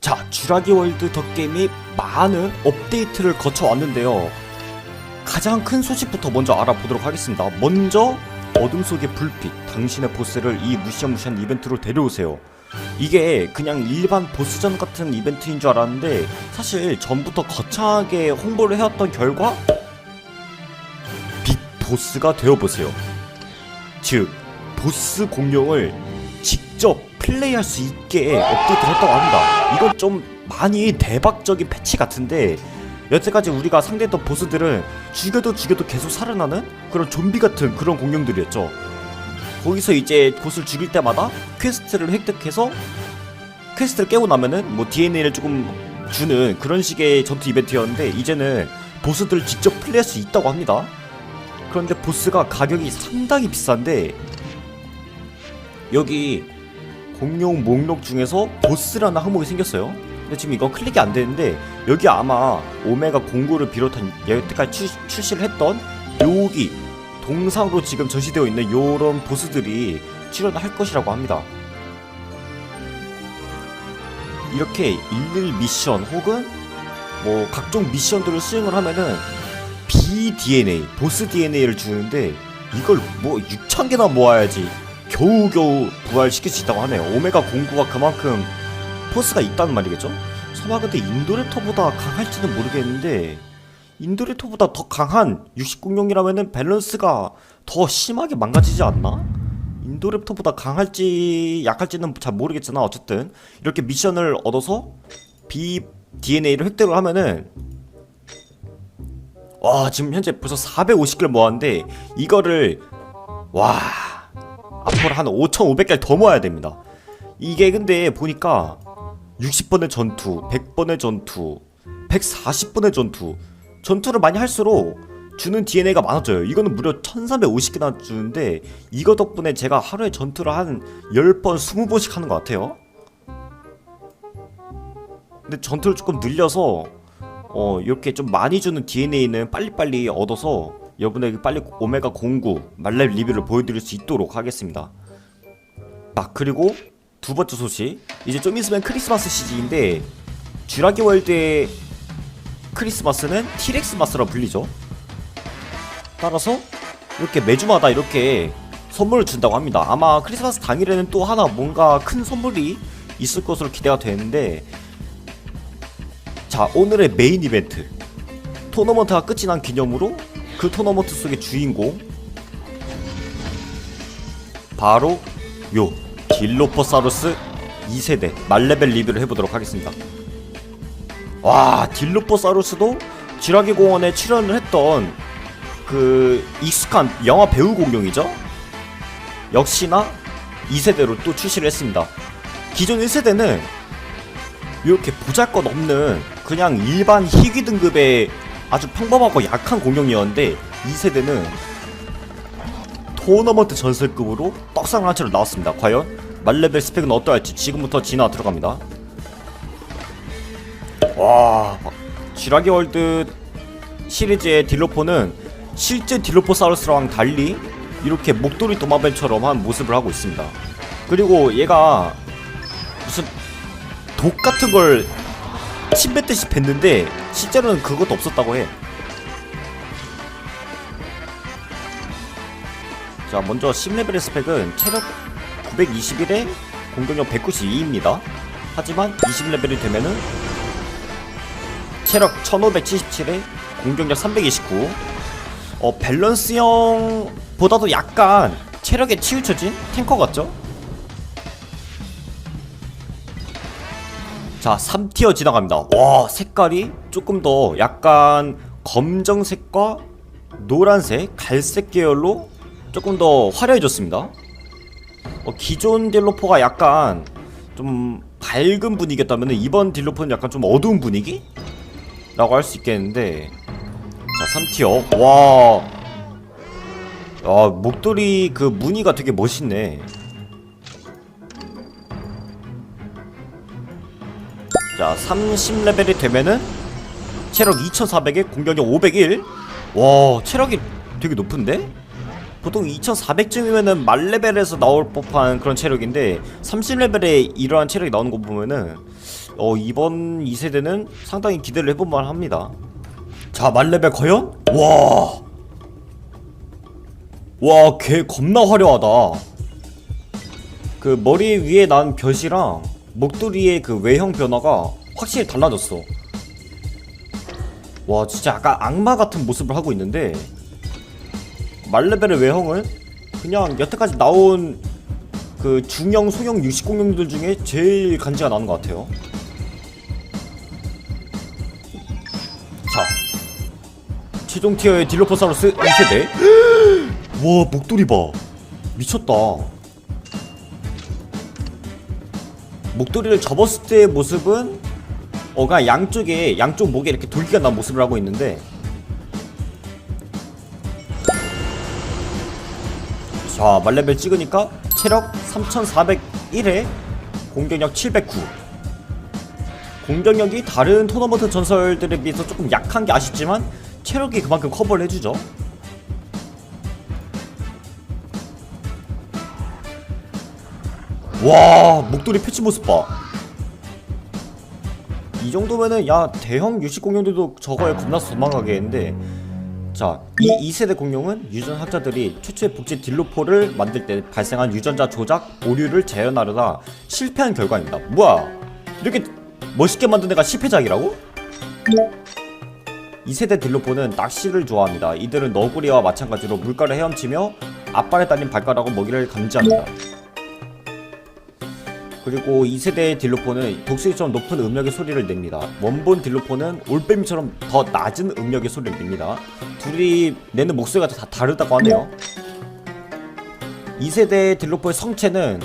자, 주라기 월드 덕게임이 많은 업데이트를 거쳐왔는데요. 가장 큰 소식부터 먼저 알아보도록 하겠습니다. 먼저 어둠 속의 불빛, 당신의 보스를 이 무시무시한 이벤트로 데려오세요. 이게 그냥 일반 보스전 같은 이벤트인 줄 알았는데 사실 전부터 거창하게 홍보를 해왔던 결과 빅 보스가 되어보세요. 즉 보스 공룡을 직접 플레이할 수 있게 업데이트를 했다고 합니다. 이건 좀 많이 대박적인 패치 같은데 여태까지 우리가 상대했던 보스들은 죽여도 죽여도 계속 살아나는 그런 좀비 같은 그런 공룡들이었죠. 거기서 이제 보스를 죽일 때마다 퀘스트를 획득해서 퀘스트를 깨고 나면은 뭐 DNA를 조금 주는 그런 식의 전투 이벤트였는데 이제는 보스들을 직접 플레이할 수 있다고 합니다. 그런데 보스가 가격이 상당히 비싼데 여기 공룡 목록 중에서 보스라는 항목이 생겼어요. 근데 지금 이거 클릭이 안 되는데 여기 아마 오메가 공구를 비롯한 여태까지 출, 출시를 했던 여기 동상으로 지금 전시되어 있는 요런 보스들이 출연할 것이라고 합니다. 이렇게 일일 미션 혹은 뭐 각종 미션들을 수행을 하면은 BDNA, 보스 DNA를 주는데 이걸 뭐 6,000개나 모아야지 겨우겨우 부활시킬 수 있다고 하네요. 오메가 공구가 그만큼 포스가 있다는 말이겠죠? 설마 근데 인도레터보다 강할지는 모르겠는데 인도레터보다 더 강한 60공룡이라면은 밸런스가 더 심하게 망가지지 않나? 인도랩터보다 강할지 약할지는 잘 모르겠지만 어쨌든 이렇게 미션을 얻어서 B DNA를 획득을 하면은 와 지금 현재 벌써 450개를 모았는데 이거를 와 앞으로 한 5,500개를 더 모아야 됩니다. 이게 근데 보니까 60번의 전투, 100번의 전투, 140번의 전투 전투를 많이 할수록 주는 DNA가 많아져요. 이거는 무려 1350개나 주는데 이거 덕분에 제가 하루에 전투를 한 10번, 20번씩 하는 것 같아요. 근데 전투를 조금 늘려서 어 이렇게 좀 많이 주는 DNA는 빨리빨리 얻어서 여러분에게 빨리 오메가 09 말렙 리뷰를 보여드릴 수 있도록 하겠습니다. 아 그리고 두 번째 소식 이제 좀 있으면 크리스마스 시즌인데 쥐라기 월드의 크리스마스는 티렉스마스라 불리죠. 따라서 이렇게 매주마다 이렇게 선물을 준다고 합니다. 아마 크리스마스 당일에는 또 하나 뭔가 큰 선물이 있을 것으로 기대가 되는데 자 오늘의 메인 이벤트 토너먼트가 끝이 난 기념으로 그 토너먼트 속의 주인공? 바로 요 딜로포사우루스 2세대 말레벨 리뷰를 해보도록 하겠습니다. 와 딜로포사우루스도 쥐라기 공원에 출연을 했던 그 익숙한 영화 배우 공룡이죠? 역시나 2세대로 또 출시를 했습니다. 기존 1세대는 이렇게 보잘것 없는 그냥 일반 희귀 등급의 아주 평범하고 약한 공룡이었는데 2세대는 토너먼트 전설급으로 떡상을 한 채로 나왔습니다. 과연 말레벨 스펙은 어떠할지 지금부터 진화 들어갑니다. 와, 쥐라기 월드 시리즈의 딜로포는 실제 딜로포사우루스랑 달리 이렇게 목도리 도마뱀처럼 한 모습을 하고 있습니다. 그리고 얘가 무슨 독 같은 걸 침뱉듯이 뱉는데 실제로는 그것도 없었다고 해. 자 먼저 10레벨의 스펙은 체력 921에 공격력 192입니다. 하지만 20레벨이 되면은 체력 1577에 공격력 329. 어 밸런스형보다도 약간 체력에 치우쳐진 탱커 같죠? 자 3티어 지나갑니다. 와 색깔이 조금 더 약간 검정색과 노란색 갈색 계열로 조금 더 화려해졌습니다. 어, 기존 딜로포가 약간 좀 밝은 분위기였다면 이번 딜로포는 약간 좀 어두운 분위기? 라고 할 수 있겠는데 자 3티어. 와. 야, 목도리 그 무늬가 되게 멋있네 자 30레벨이 되면은 체력 2400에 공격력 501 와 체력이 되게 높은데? 보통 2400쯤이면은 말레벨에서 나올 법한 그런 체력인데 30레벨에 이러한 체력이 나오는 거 보면은 어, 이번 2세대는 상당히 기대를 해볼만 합니다. 자, 말레벨 과연? 와. 와, 걔 겁나 화려하다. 그 머리 위에 난 벼이랑 목도리의 그 외형 변화가 확실히 달라졌어. 와, 진짜 약간 악마 같은 모습을 하고 있는데 말레벨의 외형은 그냥 여태까지 나온 그 중형, 소형 육식 공룡들 중에 제일 간지가 나는 것 같아요. 자, 최종 티어의 딜로포사우루스 2세대. 와, 목도리 봐. 미쳤다. 목도리를 접었을 때의 모습은 어가 양쪽에 양쪽 목에 이렇게 돌기가 난 모습을 하고 있는데 자 말레벨 찍으니까 체력 3401에 공격력 709 공격력이 다른 토너먼트 전설들에 비해서 조금 약한 게 아쉽지만 체력이 그만큼 커버를 해주죠 와 목도리 패치 모습 봐. 이 정도면은 야 대형 유식 공룡들도 저거에 겁나서 도망가겠는데 자, 이 2세대 공룡은 유전 학자들이 최초의 복제 딜로포를 만들 때 발생한 유전자 조작 오류를 재현하려다 실패한 결과입니다. 뭐야? 이렇게 멋있게 만든 애가 실패작이라고? 2세대 딜로포는 낚시를 좋아합니다. 이들은 너구리와 마찬가지로 물가를 헤엄치며 앞발에 달린 발가락으로 먹이를 감지합니다. 그리고 2세대 딜로포는 독수리처럼 높은 음역의 소리를 냅니다. 원본 딜로포는 올빼미처럼 더 낮은 음역의 소리를 냅니다. 둘이 내는 목소리가 다 다르다고 하네요. 2세대 딜로포의 성체는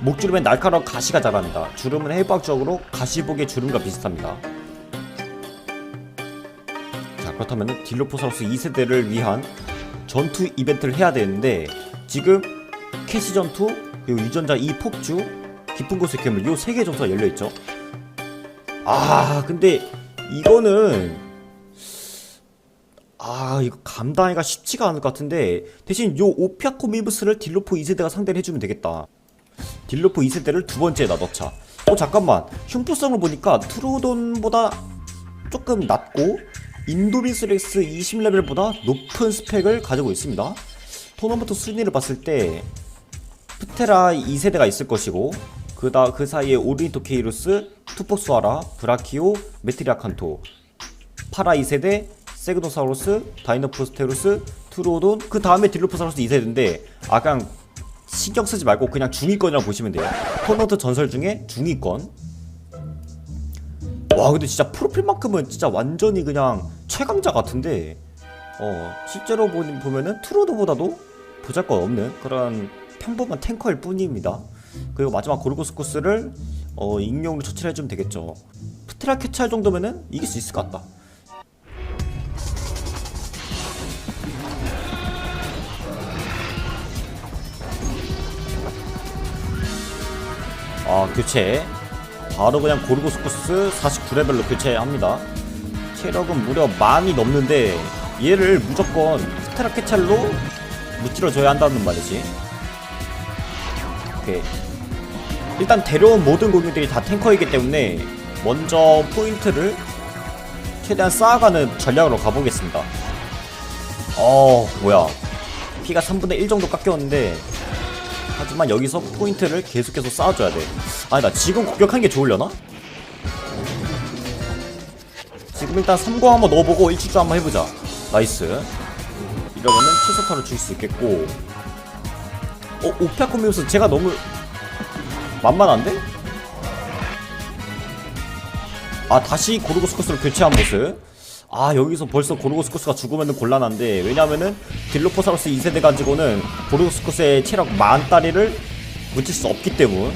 목주름에 날카로운 가시가 자랍니다. 주름은 해부학적으로 가시복의 주름과 비슷합니다. 자 그렇다면 딜로포사우루스 2세대를 위한 전투 이벤트를 해야 되는데 지금 캐시 전투 그리고 유전자 2 폭주 깊은 곳의 괴물 요 세 개 정도가 열려 있죠. 아 근데 이거는 아 이거 감당하기가 쉽지가 않을 것 같은데 대신 요 오피아코 미브스를 딜로포 2세대가 상대를 해주면 되겠다. 딜로포 2세대를 두 번째에다 넣자. 어 잠깐만 흉포성을 보니까 트로돈보다 조금 낮고 인도미스렉스 20레벨보다 높은 스펙을 가지고 있습니다. 토너먼트 순위를 봤을 때 프테라 2세대가 있을 것이고 그다 그 사이에 오리토케이루스, 투포스와라, 브라키오, 메트리아칸토, 파라 2세대, 세그노사우루스, 다이노프스테루스, 트로돈 그 다음에 딜로포사우루스 2세대인데 아 그냥 신경 쓰지 말고 그냥 중위권이라고 보시면 돼요. 토너먼트 전설 중에 중위권. 와 근데 진짜 프로필만큼은 진짜 완전히 그냥 최강자 같은데 어 실제로 보면은 트로도보다도 보잘것 없는 그런 평범한 탱커일 뿐입니다. 그리고 마지막 고르고스 코스를 어, 익룡으로 처치를 해주면 되겠죠. 프테라 캐찰 정도면은 이길 수 있을 것 같다. 아 교체 바로 그냥 고르고스 코스 49레벨로 교체합니다. 체력은 무려 만이 넘는데 얘를 무조건 프테라 캐찰로 무찔러줘야 한다는 말이지. 오케이. 일단 데려온 모든 공룡들이 다 탱커이기 때문에 먼저 포인트를 최대한 쌓아가는 전략으로 가보겠습니다. 어, 뭐야. 피가 3분의 1 정도 깎였는데 하지만 여기서 포인트를 계속해서 쌓아줘야 돼. 아니, 나 지금 공격한 게 좋으려나? 지금 일단 3고 한번 넣어보고 1치주 한번 해보자. 나이스. 이러면은 최소타를 줄 수 있겠고. 어, 오피아코미우스 제가 너무 만만한데? 아 다시 고르고스코스로 교체한 모습. 아 여기서 벌써 고르고스코스가 죽으면 곤란한데 왜냐면은 딜로포사우루스 2세대 가지고는 고르고스코스의 체력 만 따리를 묻힐 수 없기 때문.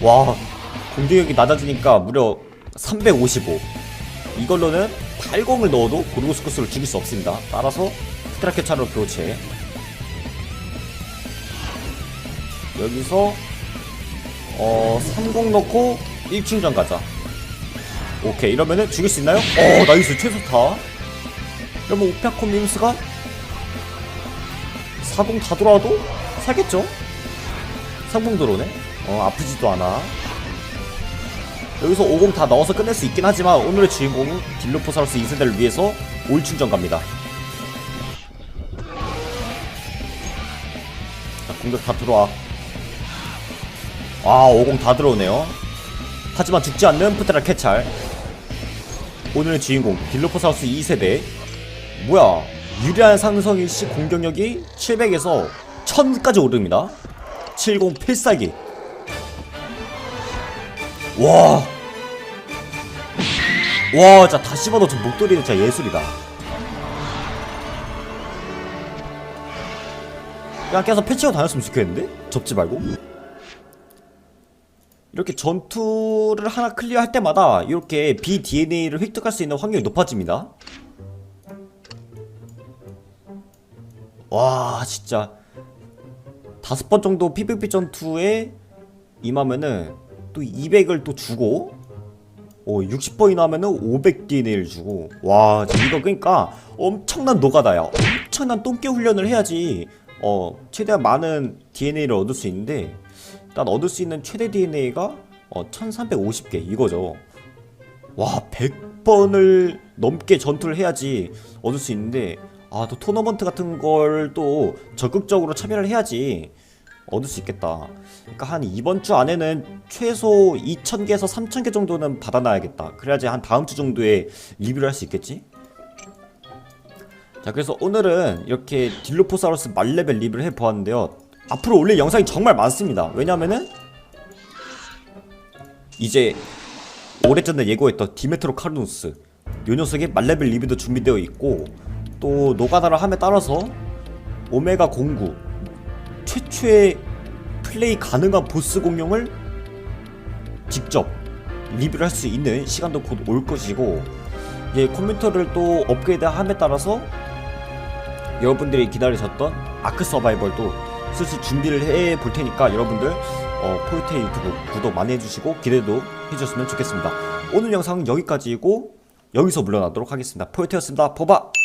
와 공격력이 낮아지니까 무려 355 이걸로는 80을 넣어도 고르고스코스를 죽일 수 없습니다. 따라서 스트라케차로 교체 여기서 어30 넣고 1충전 가자. 오케이 이러면은 죽일 수 있나요? 어 나이스 최소타. 그러면 오피아코 밈스가 40다 돌아와도 살겠죠? 상봉 들어오네. 어 아프지도 않아. 여기서 50다 넣어서 끝낼 수 있긴 하지만 오늘의 주인공은 딜로포사우루스 2세대를 위해서 올 충전 갑니다. 자 공격 다 들어와 아 50 다 들어오네요 하지만 죽지 않는 프테라 캐찰 오늘의 주인공 딜로포사우루스 2세대 뭐야 유리한 상성일 시 공격력이 700에서 1000까지 오릅니다 70 필살기 와. 와, 진짜 다시 봐도 저 목도리는 진짜 예술이다. 그냥 계속 패치고 다녔으면 좋겠는데? 접지 말고. 이렇게 전투를 하나 클리어할 때마다 이렇게 BDNA를 획득할 수 있는 확률이 높아집니다. 와, 진짜. 다섯 번 정도 PVP 전투에 임하면은 또 200을 또 주고 어 60번이나 하면은 500 DNA를 주고. 와 이거 그러니까 엄청난 노가다야. 엄청난 똥개 훈련을 해야지 어 최대한 많은 DNA를 얻을 수 있는데 일단 얻을 수 있는 최대 DNA가 어 1350개 이거죠 와 100번을 넘게 전투를 해야지 얻을 수 있는데 아 또 토너먼트 같은 걸 또 적극적으로 참여를 해야지 얻을 수 있겠다. 그러니까 한 이번 주 안에는 최소 2,000개에서 3,000개 정도는 받아놔야겠다. 그래야지 한 다음 주 정도에 리뷰를 할 수 있겠지? 자, 그래서 오늘은 이렇게 딜로포사우루스 말레벨 리뷰를 해보았는데요. 앞으로 올릴 영상이 정말 많습니다. 왜냐면은 이제 오래전에 예고했던 디메트로 카르누스 요 녀석의 말레벨 리뷰도 준비되어 있고 또 노가다를 함에 따라서 오메가 공구 최초의 플레이 가능한 보스 공룡을 직접 리뷰를 할 수 있는 시간도 곧 올 것이고 이제 컴퓨터를 또 업그레이드함에 따라서 여러분들이 기다리셨던 아크 서바이벌도 슬슬 준비를 해 볼 테니까 여러분들 어, 포유테 유튜브 구독 많이 해주시고 기대도 해주셨으면 좋겠습니다. 오늘 영상은 여기까지이고 여기서 물러나도록 하겠습니다. 포유테였습니다. 포바!